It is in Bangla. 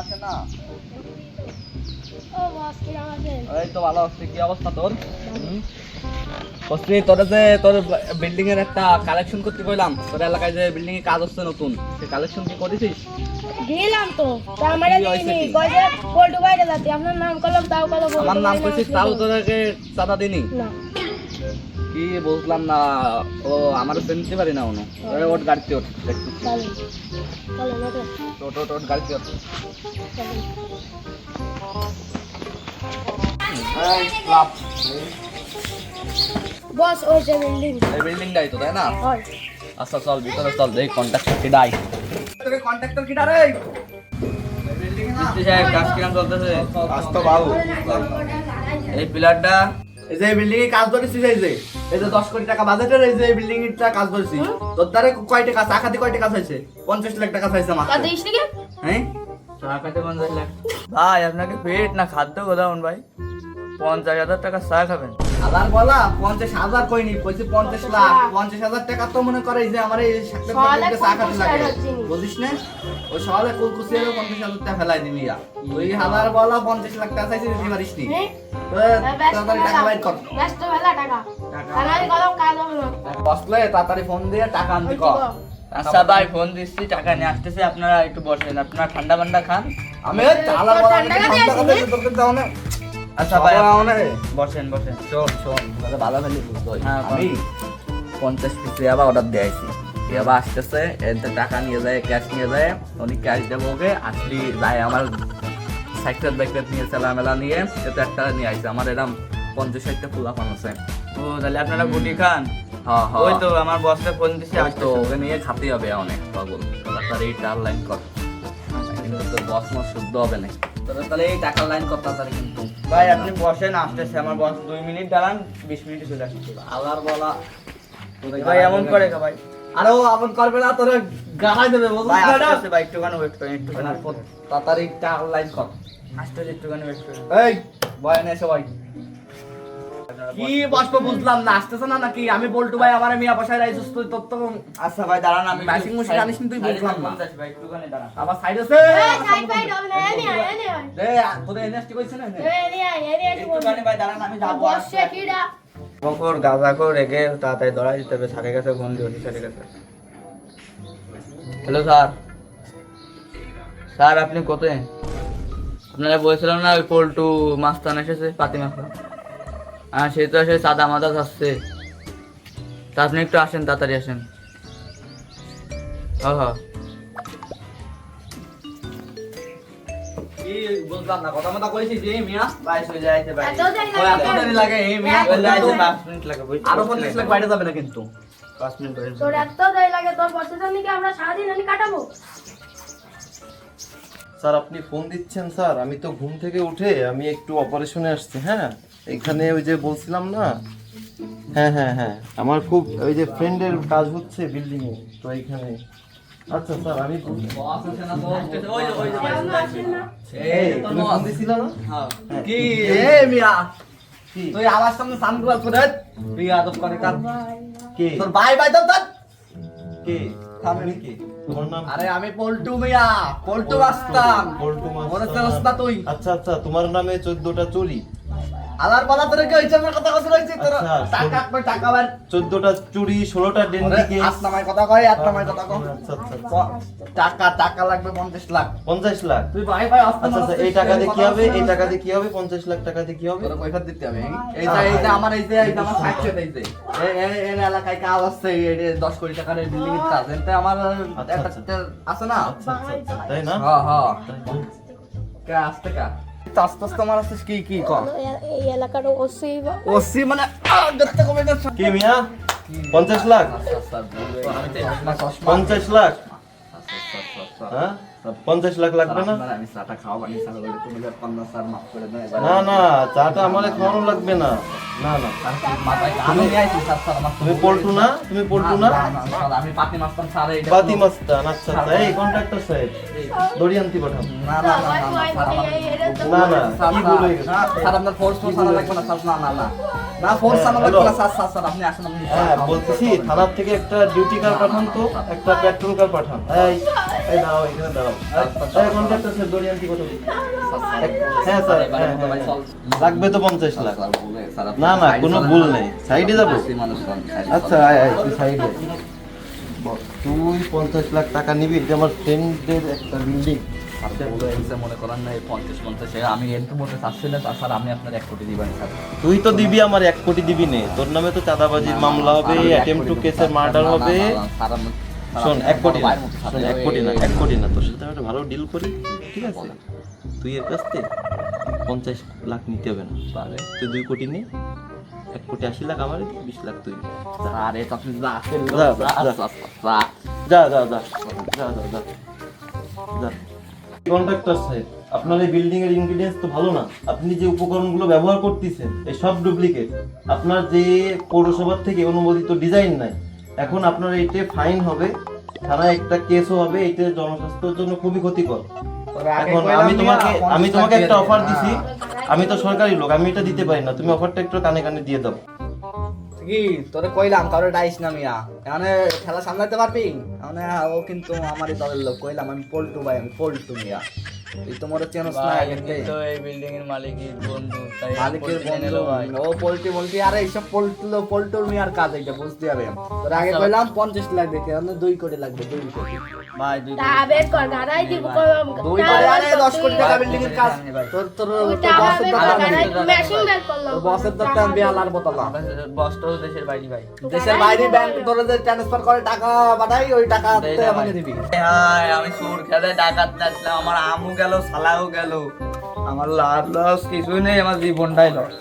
আসে না? এই তো ভালো আছি কি অবস্থা তোর? তোর যে তোর বিল্ডিং এর একটা কালেকশন করতে কইলাম তোর এলাকায় যে বিল্ডিং এ কাজ হচ্ছে নতুন কালেকশন কি করেছিস? গেলাম তো তা আমারে দিইনি কি? পল্টু বাইরে যাতে আপনার নাম করলাম তাও আমার নাম কইছিস তাও তো- চাঁদা দিনি না। কি বুঝলাম না? ও আমার চিনতে পারি না অনু। ওই ওট গাড়িতে ওঠ ওট ওট ওট গাড়িতে ওঠ। এই বস ওই যে বিল্ডিং। এই বিল্ডিংটাই তো তাই না? আচ্ছা চল ভিতরে চল দেখ কন্ট্রাক্টর কি ডাই তোকে কন্ট্রাক্টর কি রে? মিস্ত্রি সাহেব কাজ কিরম চলতেছে? কাজ তো ভালো এই পিলারটা? যে বিল্ডিং এ কাজ ধরেছিস এই যে। এই যে দশ কোটি টাকা বাজেটের এই যে বিল্ডিং এরটা কাজ ধরেছি। তোর দ্বারে কয় টাকা চা খাতে কয় টাকা চাইছে পঞ্চাশ লাখ টাকা চাইছে মাত্র। দিস নাকি হ্যাঁ? চা পঞ্চাশ লাখ। ভাই আপনাকে পেট না খাদ্য গোদাউন ভাই। পঞ্চাশ হাজার টাকা চা খাবেন। হাজার বলা পঞ্চাশ হাজার কইনি কইছি পঞ্চাশ লাখ। পঞ্চাশ হাজার টাকা তো মনে করে যে আমার এই সাকরে চা খাতে লাগে। বুঝিস না? ওই সকালে কুলকুচি পঞ্চাশ হাজার টাকা ফেলাই দিবি ওই হাজার বলা পঞ্চাশ লাখ টাকা চাইছে দিতে পারিস নি। তাড়াতাড়ি ফোন দিয়ে টাকা আনতে কর। আচ্ছা ভাই ফোন দিচ্ছি টাকা নিয়ে আসতেছে আপনারা একটু বসেন। আপনারা ঠান্ডা মান্ডা খান। আমি ঠান্ডা আচ্ছা ভাই। বসেন বসেন। শোন শোন ভালো ফেলি বুঝতো হ্যাঁ, আমি পঞ্চাশ পিস ইয়াবা অর্ডার দিয়েছি ইয়াবা আসতেছে এতে টাকা নিয়ে যায় ক্যাশ নিয়ে যায় উনি ক্যাশ দেবো ওকে আসলি যায় আমার সাইকেল ব্যাকেট নিয়ে চালা মেলা নিয়ে এতে একটা নিয়ে আসছে আমার এরকম পঞ্চাশ ষাটটা ফুলা পান আছে। ও তাহলে আপনারা গুটি খান। ওই তো আমার বসটা ফোন দিচ্ছে ওই তো ওকে নিয়ে খাতে হবে অনেক পাগল। তাড়াতাড়ি এই টার লাইন কর। কিন্তু তোর বস মস শুদ্ধ হবে না তাহলে এই টাকার লাইন কত তাড়াতাড়ি কিন্তু? ভাই আপনি বসেন আসতেছে। আমার বস দুই মিনিট দাঁড়ান বিশ মিনিটে চলে আসছে আলার বলা। ভাই এমন করে কা ভাই। আরে ও এমন করবে না তোরা গাড়াই দেবে ভাই আসতেছে ভাই একটুখানি ওয়েট করেন একটুখানি। তাড়াতাড়ি টাকার লাইন কর। আসতেছে একটুখানি ওয়েট করেন। এই বয় নে সবাই কি বাষ্প বুঝলাম না আসতেছে না নাকি? আমি বলটু ভাই আমার মিয়া বসায় রাইছিস তুই তোর তো আচ্ছা ভাই দাঁড়ান আমি Washing machine জানিস না তুই বুঝলাম না। ভাই আমার সাইড আছে। এই সাইড ফাইড হবে না এনি আয় এনি দে এনএসটি কইছ না এনি। আয় এনি একটুখানি ভাই দাঁড়ান আমি যাব বসে কিডা। বকর গাঁজা করে রেখে তাড়াতাড়ি দৌড়াই দিতে হবে ফোন দিয়ে অফিসারের কাছে হ্যালো স্যার। স্যার আপনি কোথায়? আপনারা বলছিলাম না ওই পল্টু মাস্তান এসেছে পাতি মাস্তান হ্যাঁ সে তো এসে সাদা মাদা যাচ্ছে। তা আপনি একটু আসেন তাড়াতাড়ি আসেন। হ হ। আরও পঞ্চাশ লাখ বাইরে যাবে না কিন্তু। পাঁচ মিনিট তোর এত দেরি লাগে তোর বসে জানি কি আমরা সারাদিন এনে কাটাবো? স্যার আপনি ফোন দিচ্ছেন স্যার। আমি তো ঘুম থেকে উঠে আমি একটু অপারেশনে আসছি হ্যাঁ? এখানে ওই যে বলছিলাম না? হ্যাঁ হ্যাঁ হ্যাঁ। আমার খুব ওই যে ফ্রেন্ডের কাজ হচ্ছে বিল্ডিং এ তো এইখানে আচ্ছা স্যার আমি হ্যাঁ। তুই আমার সামনে পরে তুই আদব করে কে? তোর ভাই ভাই তো তোর। কে? থামবি কি? আরে আমি পল্টু মিয়া। পল্টু পল্টু তুই। আচ্ছা আচ্ছা তোমার নামে চোদ্দটা চুরি। আলার বলা তোর কি হইছে আমার কথা কথা রইছে তোর টাকা কই টাকা বার চোদ্দটা চুরি ষোলোটা ডেন্ডি কেস আসনামায় কথা কয় আসনামায় কথা কয়। আচ্ছা আচ্ছা আচ্ছা। টাকা টাকা লাগবে পঞ্চাশ লাখ। পঞ্চাশ লাখ। তুই ভাই ভাই আসতে আচ্ছা আচ্ছা এই টাকা দিয়ে কি হবে? এই টাকা দিয়ে কি হবে? পঞ্চাশ লাখ টাকা দিয়ে কি হবে? তোর কয়টা দিতে হবে এই যে এই যে আমার এই যে এই আমার সাইড এই যে। এই এই এই এলাকায় কাজ আছে এই 10 কোটি টাকার বিল্ডিং এর কাজ। এটা আমার একটা। আছে না? আচ্ছা আচ্ছা আচ্ছা। তাই না? হ্যাঁ হ্যাঁ কে আসতে কা? আস্তে আস্তে আমার আসতে কি কি কম এই এলাকার ওসি ওসি মানে দেখতে কমে যাচ্ছে কি মিয়া পঞ্চাশ লাখ আচ্ছা, আচ্ছা। পঞ্চাশ লাখ আচ্ছা, আচ্ছা, আচ্ছা, আচ্ছা। হ্যাঁ পঞ্চাশ লাখ লাগবে না? আমি চাটা স্যার তুমি যে পঞ্চাশ স্যার মাফ করে দেন না না চাটা আমার খাওয়ানো লাগবে না। না না। তুমি পল্টু না? তুমি পল্টু না? আমি পাতি মাস্তান স্যার এইটা মাস্তান আচ্ছা আচ্ছা এই কন্ট্রাক্টর সাহেব না না না না, না না না কি না, হয়ে? না, স্যার আপনার ফোর্স ফোর্স আনা লাগবে না স্যার না না না। না ফোর্স আনা লাগবে না স্যার স্যার স্যার আপনি আসেন আপনি হ্যাঁ বলতেছি থানার থেকে একটা ডিউটি কার পাঠান তো একটা পেট্রোল কার পাঠান। এই এই দাঁড়াও এখানে দাঁড়াও এই কন্ট্রাক্টর স্যার দড়ি আনটি কত হ্যাঁ স্যার হ্যাঁ, হ্যাঁ, হ্যাঁ। লাগবে তো পঞ্চাশ লাখ। না না কোনো ভুল নেই। সাইডে যাব। আচ্ছা আয় আয় তুই সাইডে। তুই পঞ্চাশ লাখ টাকা নিবি এটা আমার ফ্রেন্ডদের একটা বিল্ডিং মনে করেন না পঞ্চাশ পঞ্চাশ আমি চাচ্ছি না। স্যার আমি আপনার এক কোটি দিবেন স্যার। তুই তো দিবি আমার এক কোটি দিবি নে। তোর নামে তো চাঁদাবাজির মামলা হবে অ্যাটেম্প টু কেসের মার্ডার হবে। স্যার শোন এক কোটি না শোন এক কোটি না এক কোটি না তোর সাথে একটা ভালো ডিল করি ঠিক আছে? তুই এর কাছ থেকে পঞ্চাশ লাখ নিতে হবে না। তুই দুই কোটি নে এক কোটি আশি লাখ আমার বিশ লাখ তুই নে। স্যার এ তো আপনি যা যা, যা, যা যা। যা যা। যা যা যা কন্ট্রাক্টর সাহেব আপনার এই বিল্ডিং এর ইনগ্রিডিয়েন্টস তো ভালো না। আপনি যে উপকরণগুলো ব্যবহার করতেছেন এই সব ডুপ্লিকেট আপনার যে পৌরসভার থেকে অনুমোদিত ডিজাইন নাই এখন আপনার এইটা ফাইন হবে। থানায় একটা কেসও হবে এটা জনস্বাস্থ্যের জন্য খুবই ক্ষতিকর। এখন আমি তোমাকে আমি তোমাকে একটা অফার দিছি। আমি তো সরকারি লোক আমি এটা দিতে পারি না। তুমি অফারটা একটু কানে কানে দিয়ে দাও। কি? তোরে কইলাম কারও ডাইস না মিয়া। এখানে খেলা সামলাতে পারবি? মানে ও কিন্তু আমারই দলের লোক। কইলাম আমি পল্টু ভাই আমি পল্টু মিয়া। তুই তো মোর চেনস না তো। এই বিল্ডিং এর মালিকের বন্ধু তাই মালিকের বন্ধু। ও পোল্ট্রি বলটি আরে এইসব পোল্ট্রি পোল্ট্রির মিয়ার কাজ এটা বুঝতে হবে। তোর আগে কইলাম পঞ্চাশ লাখ দেখে আমি দুই কোটি লাগবে দুই কোটি। ভাই দুই তা বের কর গাড়াই দিব কলম দুই কোটি আরে দশ কোটি টাকা বিল্ডিং এর কাজ। তোর তোর তুই তোর টাকা বসের বের কর দরকার গাড়াই নেই। মেশিন বের করলাম তোর বসের দরকার বিয়ালার বোতলা বসটাও দেশের বাইরে ভাই। দেশের বাইরে ব্যাংক তোর যে ট্রান্সফার করে টাকা পাঠাই ওই টাকা আমাকে দিবি। আমি সুর ডাকাত আসলাম আমার আমু গেল সালাও গেল। আমার লাভ লস কিছুই নেই আমার জীবনটাই লস।